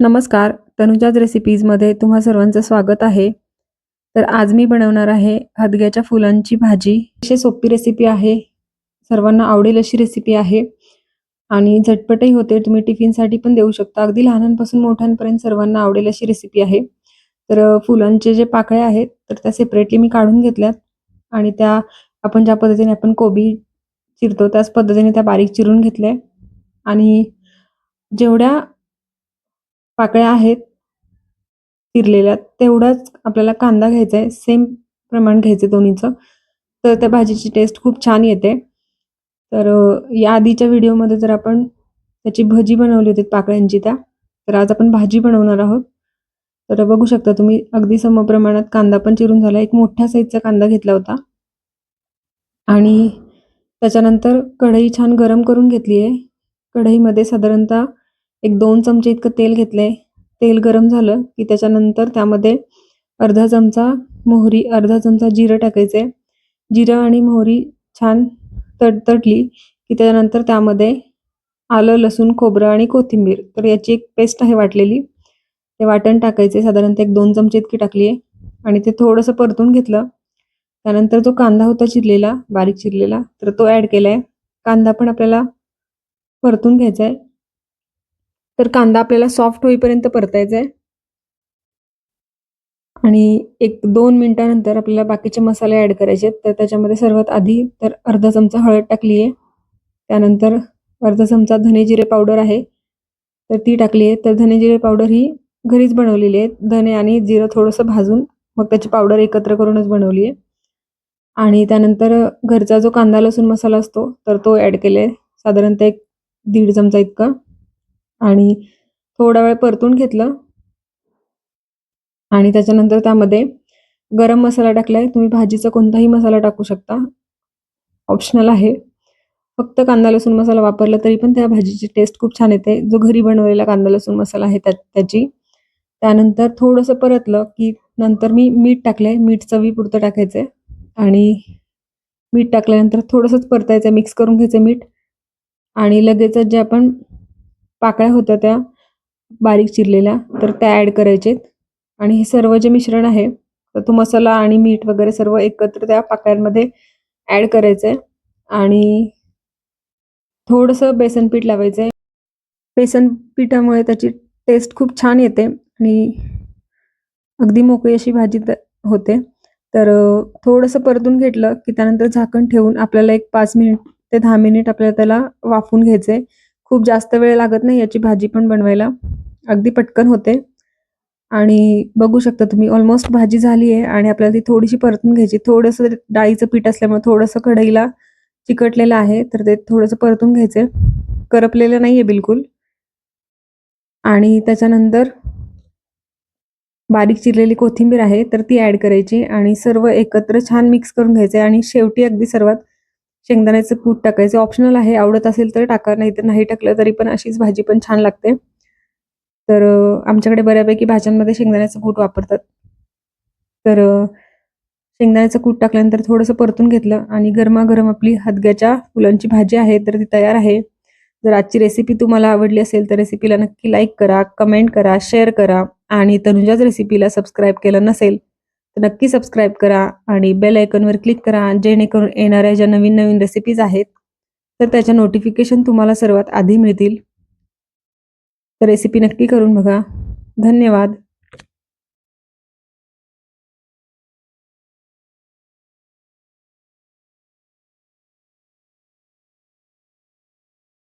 नमस्कार तनुजाज रेसिपीजमध्ये तुम्हा सर्वांचं स्वागत आहे. तर आज मी बनवणार आहे हदग्याच्या फुलांची भाजी. अशी सोपी रेसिपी आहे. सर्वांना आवडेल अशी रेसिपी आहे. आणि झटपटही होते तुम्ही टिफिनसाठी पण देऊ शकता. अगदी लहानांपासून मोठ्यांपर्यंत सर्वांना आवडेल अशी रेसिपी आहे. तर फुलांचे जे पाकळ्या आहेत तर त्या सेपरेटली मी काढून घेतल्यात. आणि त्या आपण ज्या पद्धतीने आपण कोबी चिरतो त्याच पद्धतीने त्या बारीक चिरून घेतल्या. आणि जेवढ्या पाकळ्या आहेत चिरलेल्या तेवढाच आपल्याला कांदा घ्यायचा आहे सेम प्रमाण घ्यायचं दोन्हीचं. तर त्या भाजीची टेस्ट खूप छान येते. तर या आधीच्या व्हिडिओमध्ये जर आपण त्याची भजी बनवली होती पाकळ्यांची त्या तर आज आपण भाजी बनवणार आहोत. तर बघू शकता तुम्ही अगदी समप्रमाणात कांदा पण चिरून झाला. एक मोठ्या साईजचा कांदा घेतला होता. आणि त्याच्यानंतर कढई छान गरम करून घेतली आहे कढईमध्ये साधारणतः एक दोन चमचे इतकं तेल घेतलंय. तेल गरम झालं की त्याच्यानंतर त्यामध्ये अर्धा चमचा मोहरी अर्धा चमचा जिरं टाकायचंय. जिरं आणि मोहरी छान तडतडली की त्याच्यानंतर त्यामध्ये आलं लसूण खोबरं आणि कोथिंबीर. तर याची एक पेस्ट आहे वाटलेली. ते वाटण टाकायचे साधारणतः एक दोन चमचे इतकी टाकली आहे. आणि ते थोडंसं परतून घेतलं. त्यानंतर जो कांदा होता चिरलेला बारीक चिरलेला तर तो ॲड केलाय. कांदा पण आपल्याला परतून घ्यायचा आहे तर कांदा आपल्याला सॉफ्ट होईपर्यंत परतायचा आहे आणि एक दोन मिनिटानंतर आपल्याला बाकीचे मसाले ॲड करायचे आहेत तर त्याच्यामध्ये सर्वात आधी तर अर्धा चमचा हळद टाकली आहे त्यानंतर अर्धा चमचा धने जिरे पावडर आहे. तर ती टाकली आहे तर धने जिरे पावडर ही घरीच बनवलेली आहे धने आणि जिरं थोडंसं भाजून मग त्याची पावडर एकत्र करूनच बनवली आहे आणि त्यानंतर घरचा जो कांदा लसूण मसाला असतो तर तो ॲड केला आहे साधारणतः एक दीड चमचा इतका. आणि थोडा वेळ परतून घेतलं. आणि त्याच्यानंतर त्यामध्ये गरम मसाला टाकलाय. तुम्ही भाजीचा कोणताही मसाला टाकू शकता. ऑप्शनल आहे. फक्त कांदा लसूण मसाला वापरला तरी पण त्या भाजीची टेस्ट खूप छान येते. जो घरी बनवलेला कांदा लसूण मसाला आहे त्या त्याची. त्यानंतर थोडंसं परतलं की नंतर मी मीठ टाकलंय. मीठ चवीपुरतं टाकायचंय. आणि मीठ टाकल्यानंतर थोडंसंच परतायचं मिक्स करून घ्यायचं मीठ. आणि लगेचच जे आपण पाकळ्या होत्या त्या बारीक चिरलेल्या तर त्या ॲड करायचेत. आणि हे सर्व जे मिश्रण आहे तर तो मसाला आणि मीठ वगैरे सर्व एकत्र त्या पाकळ्यांमध्ये ॲड करायचं आहे आणि थोडंसं बेसन पीठ लावायचं आहे बेसन पिठामुळे त्याची टेस्ट खूप छान येते आणि अगदी मोकळी अशी भाजी होते. तर थोडंसं परतून घेतलं की त्यानंतर झाकण ठेवून आपल्याला एक पाच मिनिट ते दहा मिनिट आपल्याला त्याला वाफून घ्यायचं आहे खूप जास्त वेळ लागत नाही याची भाजी पण बनवायला. अगदी पटकन होते. आणि बघू शकता तुम्ही ऑलमोस्ट भाजी झाली आहे आणि आपल्याला ती थोडीशी परतून घ्यायची. थोडंसं डाळीचं पीठ असल्यामुळे थोडंसं कढईला चिकटलेलं आहे तर ते थोडंसं परतून घ्यायचं. करपलेलं नाही आहे बिलकुल. आणि त्याच्यानंतर बारीक चिरलेली कोथिंबीर आहे तर ती ॲड करायची आणि सर्व एकत्र छान मिक्स करून घ्यायचे. आणि शेवटी अगदी सर्वात शेंगदाण्याचं कूट टाकायचं. ऑप्शनल आहे. आवडत असेल तर टाका. नाही तर नाही टाकलं तरी पण अशीच भाजी पण छान लागते. तर आमच्याकडे बऱ्यापैकी भाज्यांमध्ये शेंगदाण्याचं कूट वापरतात. तर शेंगदाण्याचं कूट टाकल्यानंतर थोडंसं परतून घेतलं आणि गरमागरम आपली हदग्याच्या फुलांची भाजी आहे तर ती तयार आहे. जर आजची रेसिपी तुम्हाला आवडली असेल तर रेसिपीला नक्की लाईक करा कमेंट करा शेअर करा आणि तनुजाच रेसिपीला सबस्क्राईब केलं नसेल तर नक्की सबस्क्राईब करा आणि बेल आयकॉनवर क्लिक करा जेणेकरून येणाऱ्या ज्या नवीन नवीन रेसिपीज आहेत तर त्याच्या नोटिफिकेशन तुम्हाला सर्वात आधी मिळतील. तर रेसिपी नक्की करून बघा. धन्यवाद.